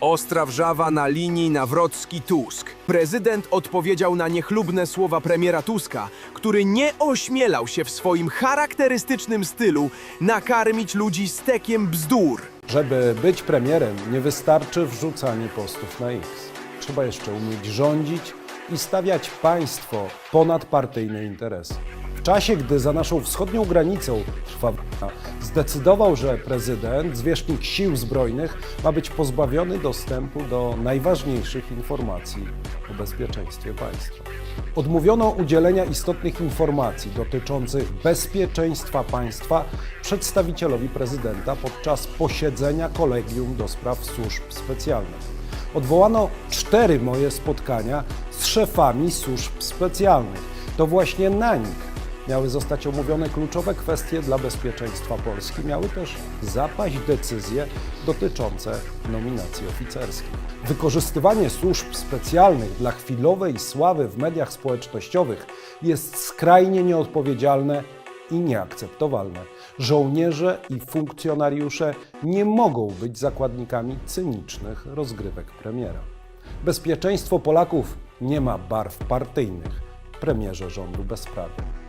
Ostra wrzawa na linii Nawrocki-Tusk. Prezydent odpowiedział na niechlubne słowa premiera Tuska, który nie ośmielał się w swoim charakterystycznym stylu nakarmić ludzi stekiem bzdur. Żeby być premierem, nie wystarczy wrzucanie postów na X. Trzeba jeszcze umieć rządzić i stawiać państwo ponad partyjne interesy. Czasie, gdy za naszą wschodnią granicą trwa wojna, zdecydował, że prezydent, zwierzchnik sił zbrojnych, ma być pozbawiony dostępu do najważniejszych informacji o bezpieczeństwie państwa. Odmówiono udzielenia istotnych informacji dotyczących bezpieczeństwa państwa przedstawicielowi prezydenta podczas posiedzenia kolegium do spraw służb specjalnych. Odwołano cztery moje spotkania z szefami służb specjalnych. To właśnie na nich miały zostać omówione kluczowe kwestie dla bezpieczeństwa Polski. Miały też zapaść decyzje dotyczące nominacji oficerskich. Wykorzystywanie służb specjalnych dla chwilowej sławy w mediach społecznościowych jest skrajnie nieodpowiedzialne i nieakceptowalne. Żołnierze i funkcjonariusze nie mogą być zakładnikami cynicznych rozgrywek premiera. Bezpieczeństwo Polaków nie ma barw partyjnych. Premierze rządu bezprawia.